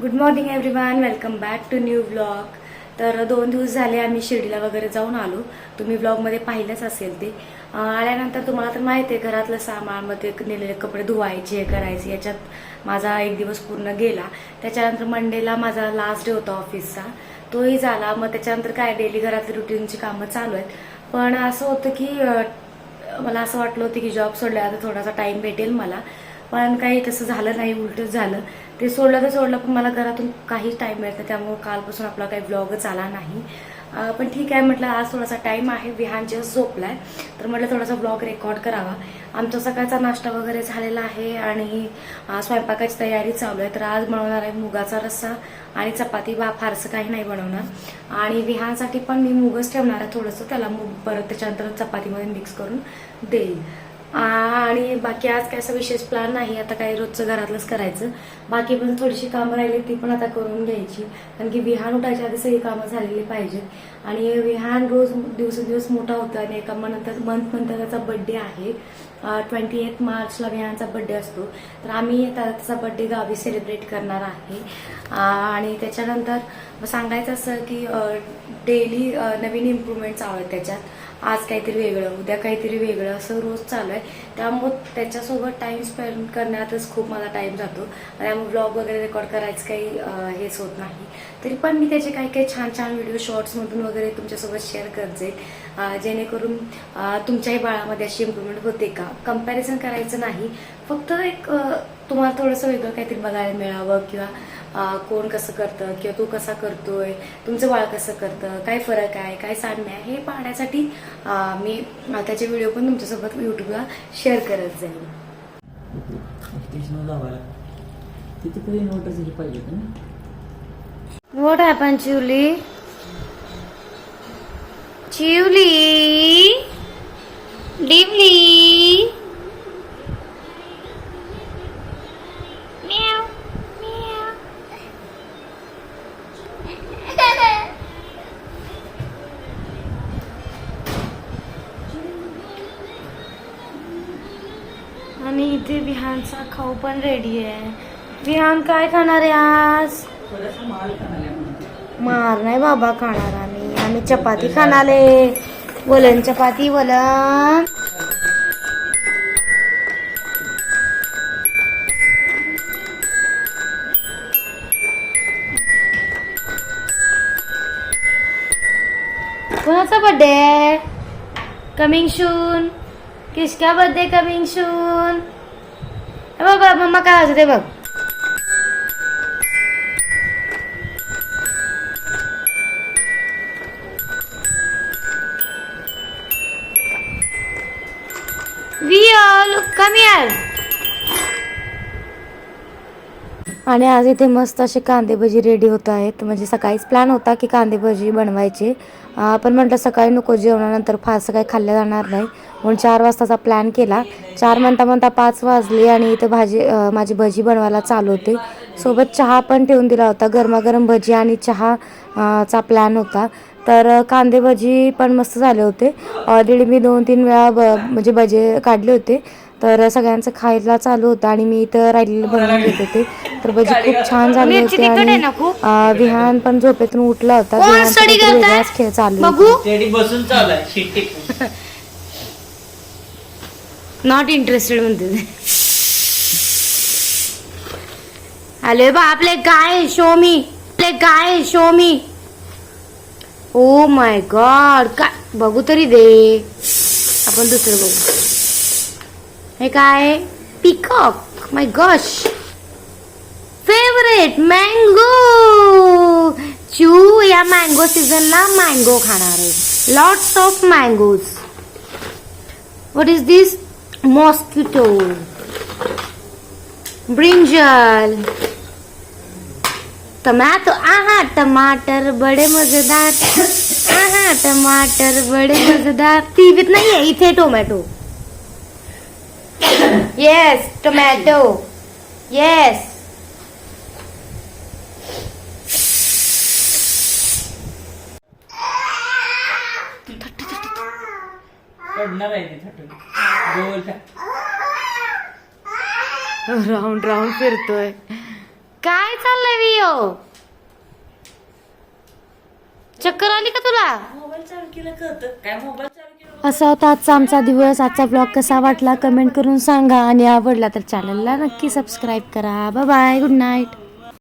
Good morning everyone welcome back to new blog तर दोन दिवस झाले आम्ही शिर्डीला वगैरे जाऊन आलो. तुम्ही ब्लॉगमध्ये पाहिलंच असेल ते. आल्यानंतर तुम्हाला तर माहिती आहे घरातलं सामान मग ते नेलेले कपडे धुवायचे हे करायचे. याच्यात माझा एक दिवस पूर्ण गेला. त्याच्यानंतर मंडेला माझा लास्ट डे होता ऑफिसचा तोही झाला. मग त्याच्यानंतर काय डेली घरातली रुटीनची कामं चालू आहेत. पण असं होतं की मला असं वाटलं होतं की जॉब सोडल्यावर थोडासा टाइम भेटेल मला. पण काही तसं झालं नाही उलटच झालं. ते सोडलं तर सोडलं पण मला घरातून काहीच टाइम मिळत नाही. त्यामुळे कालपासून आपला काही ब्लॉगच आला नाही. पण ठीक आहे म्हटलं आज थोडासा टाइम आहे. विहान जस्ट झोपलाय. तर म्हटलं थोडासा ब्लॉग रेकॉर्ड करावा. आमचा सकाळचा नाश्ता वगैरे झालेला आहे आणि स्वयंपाकाची तयारी चालू आहे. तर आज बनवणार आहे मुगाचा रस्सा आणि चपाती. बा फारसं काही नाही बनवणार. आणि विहानसाठी पण मी मुगच ठेवणार आहे. थोडंसं त्याला मूग परत त्याच्यानंतर चपातीमध्ये मिक्स करून देईल. आणि बाकी आज काय असा विशेष प्लॅन नाही आता काही रोजचं घरातलंच करायचं. बाकी पण थोडीशी कामं राहिली ती पण आता करून घ्यायची. कारण की विहान उठायच्या आधी सगळी कामं झालेली पाहिजेत. आणि विहान रोज दिवसेंदिवस मोठा होतो आणि एका नंतर मंथ नंतर त्याचा बड्डे आहे. ट्वेंटी एथ मार्चला विहानचा बड्डे असतो. तर आम्ही त्याचा बड्डे गावी सेलिब्रेट करणार आहे. आणि त्याच्यानंतर सांगायचं असं की डेली नवीन इम्प्रूव्हमेंट चालू आहे त्याच्यात. आज काहीतरी वेगळं उद्या काहीतरी वेगळं असं रोज चालू आहे. त्यामुळं त्याच्यासोबत टाइम स्पेंड करण्यातच खूप मला टाइम जातो. त्यामुळे ब्लॉग वगैरे रेकॉर्ड करायचं काही हेच होत नाही. तरी पण मी त्याचे काही काही छान छान व्हिडिओ शॉर्ट्समधून वगैरे तुमच्यासोबत शेअर करत जाईल जेणेकरून तुमच्याही बाळामध्ये अशी इम्प्रूव्हमेंट होते का? कंपॅरिझन करायचं नाही. फक्त एक तुम्हाला थोडंसं वेगळं काहीतरी बघायला मिळावं किंवा कोण कसं करतं किंवा तू कसा करतोय तुमचं बाळ कसं करतं काय फरक आहे काय साम्य आहे हे पाहण्यासाठी मी त्याचे व्हिडिओ पण तुमच्यासोबत युट्यूबला शेअर करत जाईल स्टेशनला जावायला तिथे तरी इन्व्हर्टर आणि इथे विहानचा खाऊ पण रेडी आहे. विहान काय खाणार आहे आज? मार नाही बाबा खाणार आम्ही. आम्ही चपाती खाणार आहे. वलन चपाती वलन. कोणाचा बर्थडे आहे कमिंग शून किसका बर्थडे कमिंग शून बाबा मम्मा काय वाजते बघ Vio, लुक कम here. आणि आज इथे मस्त असे कांदे भजी रेडी होत आहेत. म्हणजे सकाळीच प्लॅन होता की कांदे भजी बनवायचे पण म्हटलं सकाळी नको जेवणानंतर फारसं काही खाल्लं जाणार नाही. म्हणून चार वाजताचा प्लॅन केला. चार म्हणता म्हणता पाच वाजले आणि इथं भाजी माझी भजी बनवायला चालू होते. सोबत चहा पण ठेवून दिला होता. गरमागरम भजी आणि चहा चा प्लॅन होता. तर कांदे भजी पण मस्त झाले होते. ऑलरेडी मी दोन तीन वेळा ब म्हणजे भजे काढले होते. तर सगळ्यांचं खायला चालू होतं आणि मी इथं राहिलेलं बनवून घेत होते. तर भजी खूप छान झाली होती आणि विहान पण झोपेतून उठला होता. वेगळाच खेळ चालू नॉट इंटरेस्टेड म्हणते अरे बा आपले काय शो मी आपले काय show me oh my God काय? बघू तरी दे. आपण दुसरं बघू. हे काय? Peacock my gosh favourite mango चू या मँगो सीझनला मँगो खाणार आहे. Lots of mangoes what is this mosquito brinjal tomato आहा टमाटर बडे मजेदार आहा टमाटर बडे मजेदार टीव्हीत नाहीये इथे टोमॅटो येस टोमॅटो येस पडणार आहे ती थटून. गोल राऊंड राऊंड फिरतोय. काय चाललंय वियो? चक्कर आली का तुला? मोबाईल चालू केलं कळतं. काय मोबाईल असा होता आजचा आमचा दिवस. आजचा ब्लॉग कसा वाटला? कमेंट करून सांगा. आणि आवडला तर चॅनलला नक्की सबस्क्राईब करा. Bye bye good night